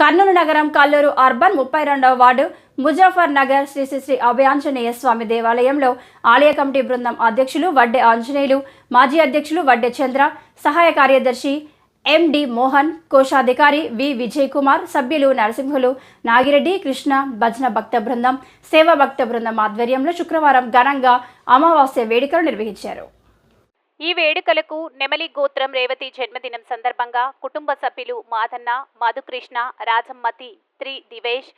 కర్నూలు నగరం కల్లూరు అర్బన్ ముప్పై రెండవ వార్డు ముజాఫర్ నగర్ శ్రీ శ్రీ శ్రీ అభయాంజనేయ స్వామి దేవాలయంలో ఆలయ కమిటీ బృందం అధ్యక్షులు వడ్డే ఆంజనేయులు మాజీ అధ్యక్షులు వడ్డే చంద్ర సహాయ కార్యదర్శి ఎండి మోహన్ కోశాధికారి వి విజయ్ కుమార్ సభ్యులు నరసింహులు నాగిరెడ్డి కృష్ణ భజన భక్త బృందం సేవా భక్త బృందం ఆధ్వర్యంలో శుక్రవారం ఘనంగా అమావాస్య వేడుకలు నిర్వహించారు. ఈ వేడుకలకు నెమలి గోత్రం రేవతి జన్మదినం సందర్భంగా కుటుంబ సభ్యులు మాధన్న మధుకృష్ణ రాజమ్మతి త్రి దివేష్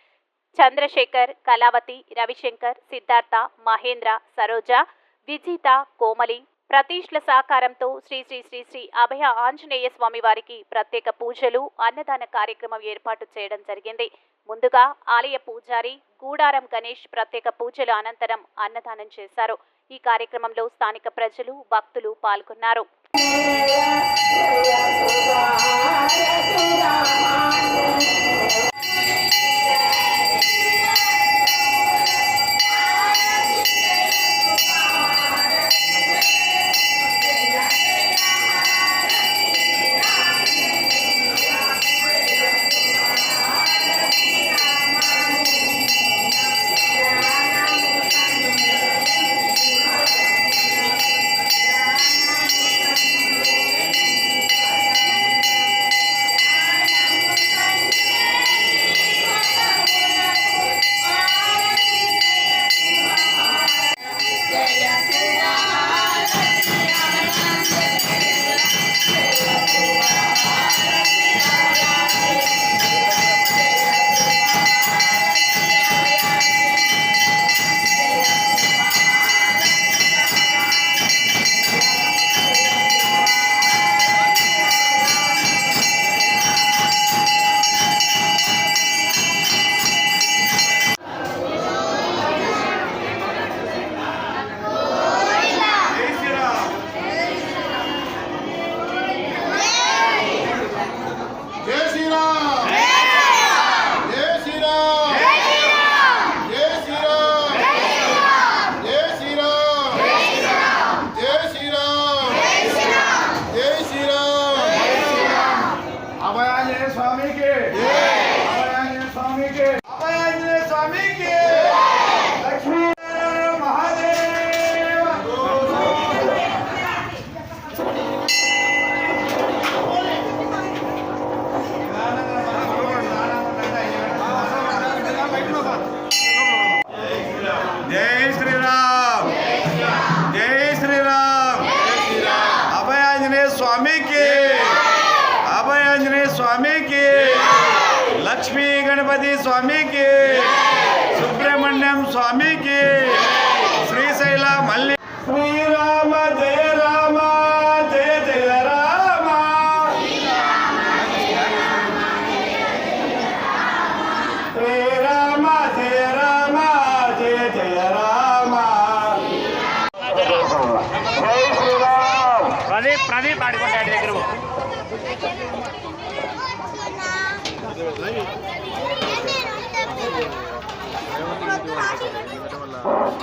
చంద్రశేఖర్ కళావతి రవిశంకర్ సిద్ధార్థ మహేంద్ర సరోజ విజిత కోమలి ప్రతీష్ల సహకారంతో శ్రీ శ్రీ శ్రీ శ్రీ అభయ ఆంజనేయ స్వామి వారికి ప్రత్యేక పూజలు అన్నదాన కార్యక్రమం ఏర్పాటు చేయడం జరిగింది. ముందుగా ఆలయ పూజారి గూడారం గణేష్ ప్రత్యేక పూజల అనంతరం అన్నదానం చేశారు. ఈ కార్యక్రమంలో స్థానిక ప్రజలు భక్తులు పాల్గొన్నారు. అభయాంజనేయ స్వామికి అభయాంజనేయ లక్ష్మీ గణపతి స్వామికి సుబ్రహ్మణ్యం స్వామికి శ్రీశైల మల్లి శ్రీరామ జయ రామ జయ జయ రామ. శ్రీరామ జయ రామ జయ జయ రామ. జై శ్రీరామ్. ప్రదీప్ ప్రదీప్ ఆడుకుంటాడు దగ్గర.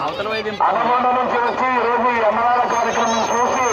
అవతల వైద్యం అనుకొండ నుంచి వచ్చి ఈరోజు రోజు ఈ అన్నదాన కార్యక్రమం చూసి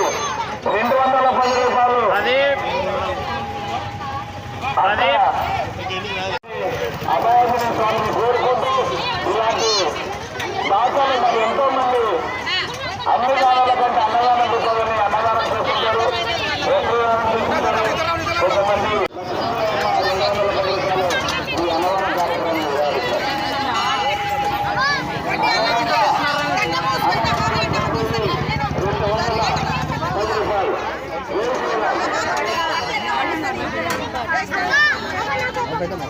在干嘛